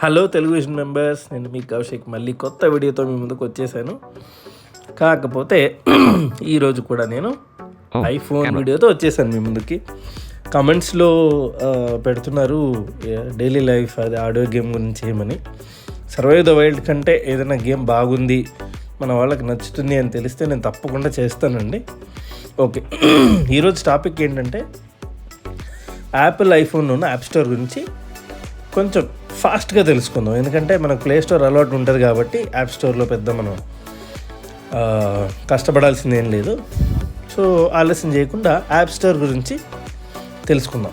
Hello Telugu vision members నేను మీ కౌశిక్ మళ్ళీ కొత్త వీడియోతో మీ ముందుకు వచ్చేసాను. కాకపోతే ఈరోజు కూడా నేను Oh, ఐఫోన్ camera. వీడియోతో వచ్చేసాను మీ ముందుకి. కమెంట్స్లో పెడుతున్నారు డైలీ లైఫ్ అది ఆడియో గేమ్ గురించి ఏమని. సర్వైవ్ ద వైల్డ్ కంటే ఏదైనా గేమ్ బాగుంది మన వాళ్ళకి నచ్చుతుంది అని తెలిస్తే నేను తప్పకుండా చేస్తానండి. ఓకే ఈరోజు టాపిక్ ఏంటంటే యాపిల్ ఐఫోన్ ఉన్న యాప్ స్టోర్ గురించి కొంచెం ఫాస్ట్గా తెలుసుకుందాం. ఎందుకంటే మనకు ప్లే స్టోర్ అలవాటు ఉంటుంది కాబట్టి యాప్ స్టోర్లో పెద్ద మనం కష్టపడాల్సిందేం కష్టపడాల్సింది ఏం లేదు. సో ఆలస్యం చేయకుండా యాప్ స్టోర్ గురించి తెలుసుకుందాం.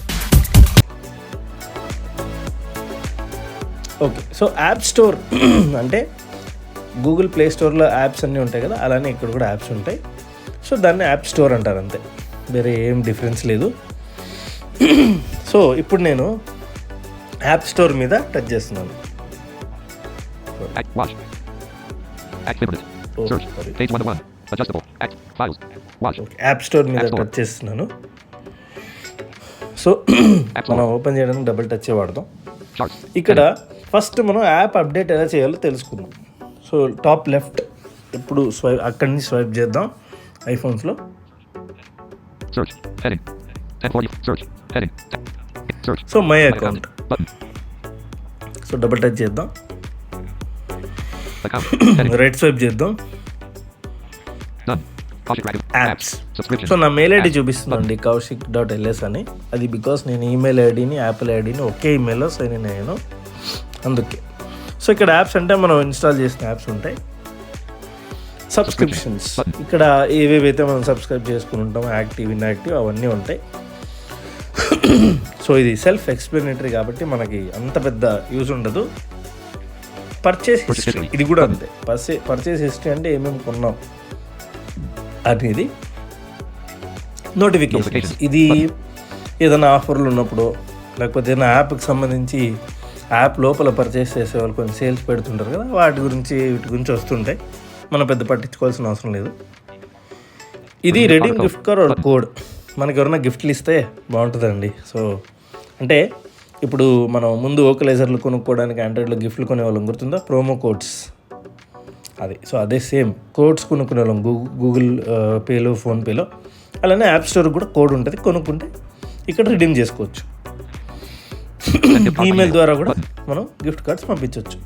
ఓకే. సో యాప్ స్టోర్ అంటే గూగుల్ ప్లే స్టోర్లో యాప్స్ అన్నీ ఉంటాయి కదా అలానే ఇక్కడ కూడా యాప్స్ ఉంటాయి. సో దాన్ని యాప్ స్టోర్ అంటారు అంతే. వేరే ఏం డిఫరెన్స్ లేదు. సో ఇప్పుడు నేను యాప్ స్టోర్ మీద టచ్ చేస్తున్నాను. Oh, యాప్ స్టోర్ మీద App Store. టచ్ చేస్తున్నాను. సో మనం. ఓపెన్ చేయడానికి డబుల్ టచ్ వాడదాం. ఇక్కడ ఫస్ట్ మనం యాప్ అప్డేట్ ఎలా చేయాలో తెలుసుకుందాం సో టాప్ లెఫ్ట్ ఇప్పుడు స్వైప్ అక్కడి నుంచి స్వైప్ చేద్దాం ఐఫోన్స్లో Search. Heading. 1040. Search. Heading. Search. So my account. So double touch చేద్దాం. రైట్ స్వైప్ చేద్దాం. Subscription. సో నా మెయిల్ ఐడి. చూపిస్తుందండి కౌశిక్ డాట్ ఎల్ఎస్ అని అది బికాస్ నేను ఈమెయిల్ ఐడిని యాపిల్ ఐడిని ఒకే ఈమెయిల్లో సైన్ ఇన్ అయ్యాను అందుకే. సో ఇక్కడ యాప్స్ అంటే మనం ఇన్స్టాల్ చేసిన యాప్స్ ఉంటాయి. సబ్స్క్రిప్షన్స్. ఇక్కడ ఏవేవైతే మనం సబ్స్క్రైబ్ చేసుకుని ఉంటామో యాక్టివ్ ఇన్యాక్టివ్ అవన్నీ ఉంటాయి. సో ఇది సెల్ఫ్ ఎక్స్ప్లెనేటరీ కాబట్టి మనకి అంత పెద్ద యూజ్ ఉండదు. Purchase Purchase history. ఇది కూడా అంతే. పర్చే పర్చేస్ హిస్టరీ అంటే ఏమేమి కొన్నాం అనేది నోటిఫికేషన్. ఇది ఏదైనా ఆఫర్లు ఉన్నప్పుడు లేకపోతే ఏదైనా యాప్కి సంబంధించి యాప్ లోపల పర్చేస్ చేసే వాళ్ళు కొన్ని సేల్స్ పెడుతుంటారు కదా వాటి గురించి వీటి గురించి వస్తుంటాయి. మనం పెద్ద పట్టించుకోవాల్సిన అవసరం లేదు. ఇది రెడీమ్ గిఫ్ట్ కార్డ్ కోడ్ మనకి ఎవరైనా గిఫ్ట్లు ఇస్తే బాగుంటుందండి. సో అంటే ఇప్పుడు మనం ముందు ఓకలైజర్లు కొనుక్కోవడానికి ఆండ్రాయిడ్లో గిఫ్ట్లు కొనేవాళ్ళం గుర్తుందా? ప్రోమో కోడ్స్ అది. సో అదే సేమ్ కోడ్స్ కొనుక్కునే వాళ్ళం గూగుల్ పేలో ఫోన్పేలో అలానే యాప్ స్టోర్ కూడా కోడ్ ఉంటుంది కొనుక్కుంటే ఇక్కడ రిడీమ్ చేసుకోవచ్చు. ఈమెయిల్ ద్వారా కూడా మనం గిఫ్ట్ కార్డ్స్ పంపించవచ్చు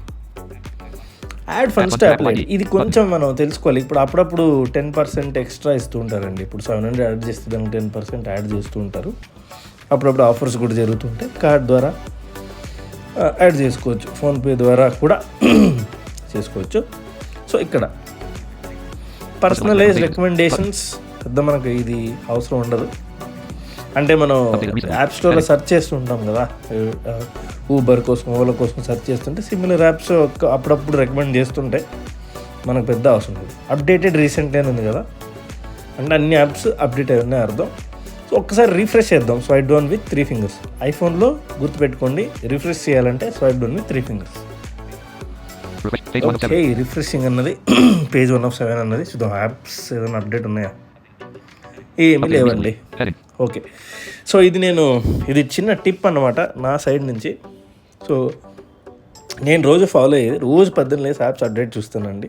యాడ్ ఫండ్స్ టు అప్లై ఇది కొంచెం మనం తెలుసుకోవాలి. ఇప్పుడు అప్పుడప్పుడు టెన్ పర్సెంట్ ఎక్స్ట్రా ఇస్తూ ఉంటారండి. ఇప్పుడు సెవెన్ హండ్రెడ్ యాడ్ చేస్తే దానికి టెన్ పర్సెంట్ యాడ్ చేస్తూ ఉంటారు. అప్పుడప్పుడు ఆఫర్స్ కూడా జరుగుతుంటాయి కార్డ్ ద్వారా యాడ్ చేసుకోవచ్చు. ఫోన్పే ద్వారా కూడా చేసుకోవచ్చు. సో ఇక్కడ పర్సనలైజ్ రికమెండేషన్స్ పెద్ద మనకు ఇది అవసరం ఉండదు. అంటే మనం యాప్ స్టోర్లో సెర్చ్ చేస్తుంటాం కదా. ఊబర్ కోసం ఓలా కోసం సెర్చ్ చేస్తుంటే సిమిలర్ యాప్స్ అప్పుడప్పుడు రికమెండ్ చేస్తుంటే మనకు పెద్ద అవసరం లేదు. అప్డేటెడ్ రీసెంట్ ఉంది కదా. అంటే అన్ని యాప్స్ అప్డేట్ అయి ఉన్నాయి అర్థం. సో ఒక్కసారి రీఫ్రెష్ చేద్దాం. Swipe down with three fingers ఐఫోన్లో గుర్తుపెట్టుకోండి రిఫ్రెష్ చేయాలంటే swipe down with three fingers okay. Refreshing అన్నది పేజ్ వన్ ఆఫ్ సెవెన్ అన్నది. చూద్దాం యాప్స్ ఏదైనా అప్డేట్ ఉన్నాయా? ఏమీ లేవండి. ఓకే సో ఇది నేను ఇది చిన్న టిప్ అన్నమాట నా సైడ్ నుంచి. సో నేను రోజు ఫాలో అయ్యేది రోజు పద్దెనిమిది లేసి యాప్స్ అప్డేట్ చూస్తానండి.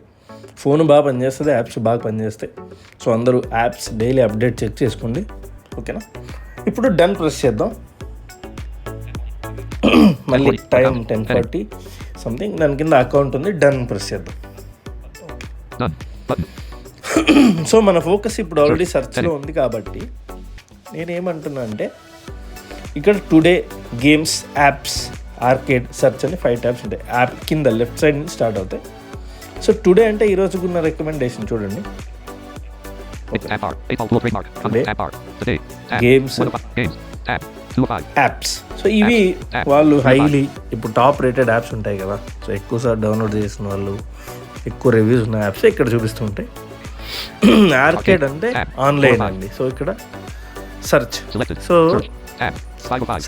ఫోన్ బాగా పనిచేస్తుంది యాప్స్ బాగా పనిచేస్తాయి. సో అందరూ యాప్స్ డైలీ అప్డేట్ చెక్ చేసుకోండి. ఓకేనా ఇప్పుడు డన్ ప్రెస్ చేద్దాం. మళ్ళీ టైం టెన్ ఫార్టీ సంథింగ్ దాని కింద అకౌంట్ ఉంది డన్ ప్రెస్ చేద్దాం. సో మన ఫోకస్ ఇప్పుడు ఆల్రెడీ సెర్చ్లో ఉంది కాబట్టి నేనేమంటున్నా అంటే ఇక్కడ today games apps arcade search అని ఫైవ్ ట్యాబ్స్ ఉంటాయి. యాప్ కింద లెఫ్ట్ సైడ్ నుంచి స్టార్ట్ అవుతాయి. సో టుడే అంటే ఈ రోజుకున్న రికమెండేషన్ చూడండి. Five. యాప్స్ సో ఇవి. వాళ్ళు. హైలీ ఇప్పుడు టాప్ రేటెడ్ యాప్స్ ఉంటాయి కదా. సో ఎక్కువసార్లు డౌన్లోడ్ చేసిన వాళ్ళు ఎక్కువ రివ్యూస్ ఉన్న యాప్స్ ఇక్కడ చూపిస్తుంటాయి ఆర్కేడ్ అంటే ఆన్లైన్ అండి. సో ఇక్కడ సర్చ్ సో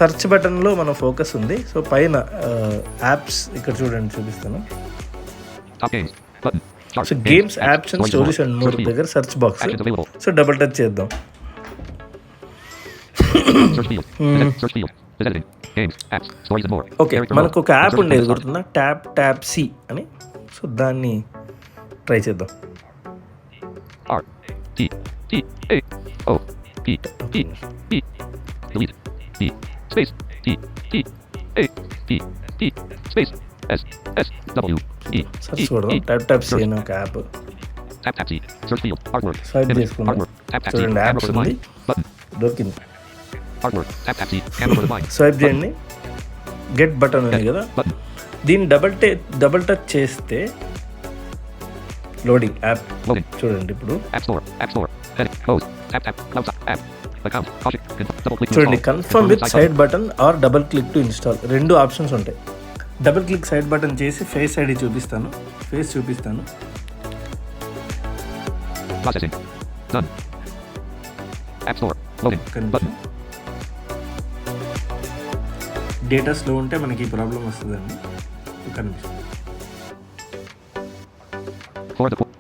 సర్చ్ బటన్లో మన ఫోకస్ ఉంది. సో పైన uh, యాప్స్ ఇక్కడ చూడండి చూపిస్తాను. So games apps and stories and మూడు దగ్గర search box so double touch చేద్దాం. Okay hmm. మనకు ఒక యాప్ ఉండేది గుర్తుందా? ట్యాప్ ట్యాప్ సి అని. సో దాన్ని ట్రై చేద్దాం. R. T. T. A. O. P. E. E. Delete. D. Space. T. T. A. P. E. Space. S. S. W. E. E. E. See Search. అని ఒక app Tap tap T. Search field. Artwork. Swipe Image. Artwork. Tap tap. చూడండి Camera for the mind. Button. దొరికింది Artwork. Tap tap T. Camera for the mind. Swipe చేయండి get button ఉంది కదా. దీన్ని double టే double touch చేస్తే loading app చూడండి ఇప్పుడు. చూడండి confirm with side button or double click to install రెండు ఆప్షన్స్ ఉంటాయి. డబుల్ క్లిక్ సైడ్ బటన్ చేసి ఫేస్ సైడ్ చూపిస్తాను. ఫేస్ చూపిస్తాను. డేటా స్లో ఉంటే మనకి ప్రాబ్లం వస్తుందండి. కనిపిస్తుంది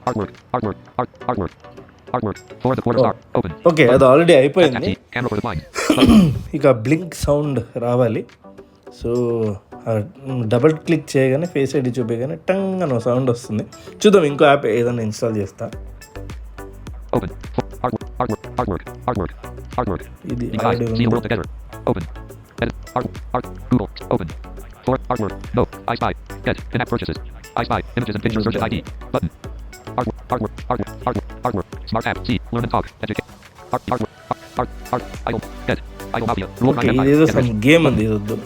artwork. Artwork. Art. Artwork. Artwork. For the quarter Oh. star. Open. Okay అది ఆల్రెడీ అయిపోయింది. ఇక బ్లింక్ సౌండ్ రావాలి సో డబుల్ క్లిక్ చేయగానే ఫేస్ ఐడి చూపించగానే టంగ్ అని సౌండ్ వస్తుంది చూద్దాం ఇంకో యాప్ ఏదైనా ఇన్స్టాల్ చేస్తా Open. For artwork. Artwork. Artwork. Artwork. Artwork. ఇది. Open. Edit. Art. Art. Google. Open. For artwork. No. I spy. Get. In-app purchases. I spy. Images and pictures. Search ID. Button. Artwork. Artwork. Artwork. Artwork. Artwork. Smart app. See. Learn and talk. Educate. Art. Artwork. Art. Art. Art. Idle. Get. Idle Mafia. Rule okay 9 ఇదేదో some. Game ఉంది ఇది వద్దు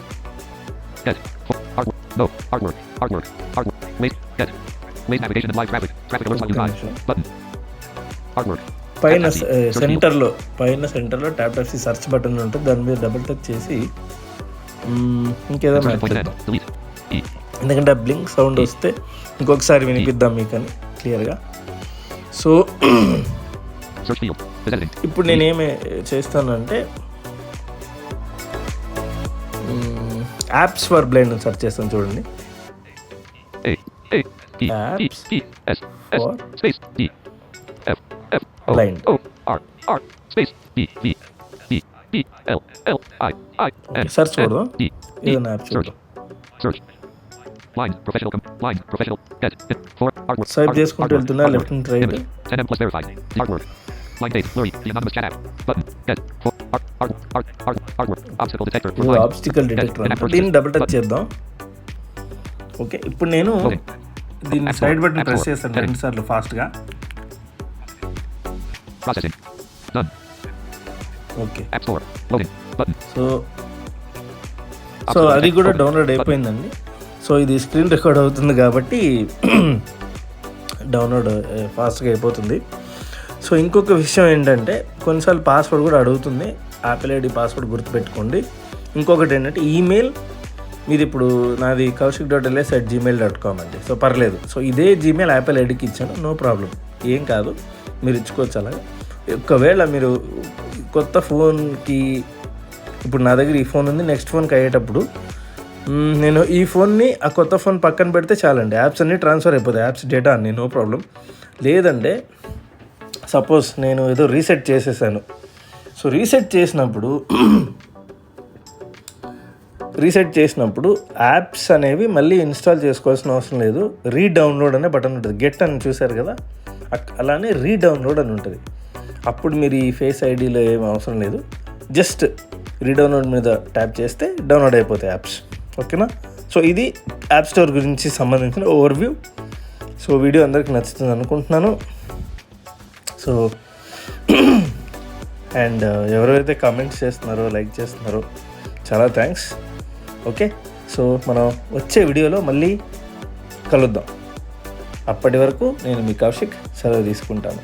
Get. For artwork. No. Artwork. Artwork. Artwork. Late. Get. Late navigation and live traffic. Traffic alerts on Okay, design. sure. Button. Artwork. పైన. సెంటర్లో పైన సెంటర్లో tap tap search button ఉంటుంది దాని మీద డబుల్ టచ్ చేసి ఇంకేదో. E. ఎందుకంటే బ్లింక్ సౌండ్ వస్తే ఇంకొకసారి వినిపిద్దాం మీకు అని క్లియర్గా. సో ఇప్పుడు నేనేమి చేస్తానంటే యాప్స్ ఫర్ బ్లైండ్ సెర్చ్ చేస్తాను చూడండి. సెర్చ్ చూడదాం Artwork, చేసుకుంటూ వెళ్తున్నా, artwork. left and right. Image. 10M plus verified. The artwork. Blind date. Blurry. The anonymous chat app. Button. Get. For. Art. Art. Art. Art. Artwork. Obstacle detector. For ఇది blind. Obstacle. Detector. దీన్ని double touch Button. చేద్దాం okay ఇప్పుడు నేను. దీన్ని side. Button press. చేస్తాను. రెండు సార్లు ఫాస్ట్గా. ఓకే. సో సో అది కూడా డౌన్లోడ్ అయిపోయిందండి సో ఇది స్క్రీన్ రికార్డ్ అవుతుంది కాబట్టి డౌన్లోడ్ ఫాస్ట్గా అయిపోతుంది. సో ఇంకొక విషయం ఏంటంటే కొన్నిసార్లు పాస్వర్డ్ కూడా అడుగుతుంది. యాపిల్ ఐడి పాస్వర్డ్ గుర్తుపెట్టుకోండి. ఇంకొకటి ఏంటంటే ఈమెయిల్ మీది ఇప్పుడు నాది Kaushik dot LS at Gmail dot com అండి. సో పర్లేదు. సో ఇదే జీమెయిల్ యాపిల్ ఐడికి ఇచ్చాను. No problem. ఏం కాదు. మీరు ఇచ్చుకోవచ్చు అలాగే. ఒకవేళ మీరు కొత్త ఫోన్కి ఇప్పుడు నా దగ్గర ఈ ఫోన్ ఉంది. నెక్స్ట్ ఫోన్కి అయ్యేటప్పుడు నేను ఈ ఫోన్ని ఆ కొత్త ఫోన్ పక్కన పెడితే చాలండి. యాప్స్ అన్నీ ట్రాన్స్ఫర్ అయిపోతాయి. యాప్స్ డేటా అన్నీ నో ప్రాబ్లం లేదంటే సపోజ్ నేను ఏదో రీసెట్ చేసేసాను. సో రీసెట్ చేసినప్పుడు రీసెట్ చేసినప్పుడు యాప్స్ అనేవి మళ్ళీ ఇన్స్టాల్ చేసుకోవాల్సిన అవసరం లేదు. రీడౌన్లోడ్ అనే బటన్ ఉంటుంది. గెట్ అని చూశారు కదా? అలానే రీడౌన్లోడ్ అని ఉంటుంది. అప్పుడు మీరు ఈ ఫేస్ ఐడీలో ఏం అవసరం లేదు. జస్ట్ రీడౌన్లోడ్ మీద ట్యాప్ చేస్తే డౌన్లోడ్ అయిపోతాయి యాప్స్ ఓకేనా? సో ఇది యాప్ స్టోర్ గురించి సంబంధించిన ఓవర్వ్యూ సో వీడియో అందరికీ నచ్చుతుంది అనుకుంటున్నాను. సో అండ్ uh, ఎవరైతే కామెంట్స్ చేస్తున్నారో లైక్ చేస్తున్నారో చాలా థ్యాంక్స్ ఓకే సో మనం వచ్చే వీడియోలో మళ్ళీ కలుద్దాం. అప్పటి వరకు నేను మీ కౌశిక్ సెలవు తీసుకుంటాను.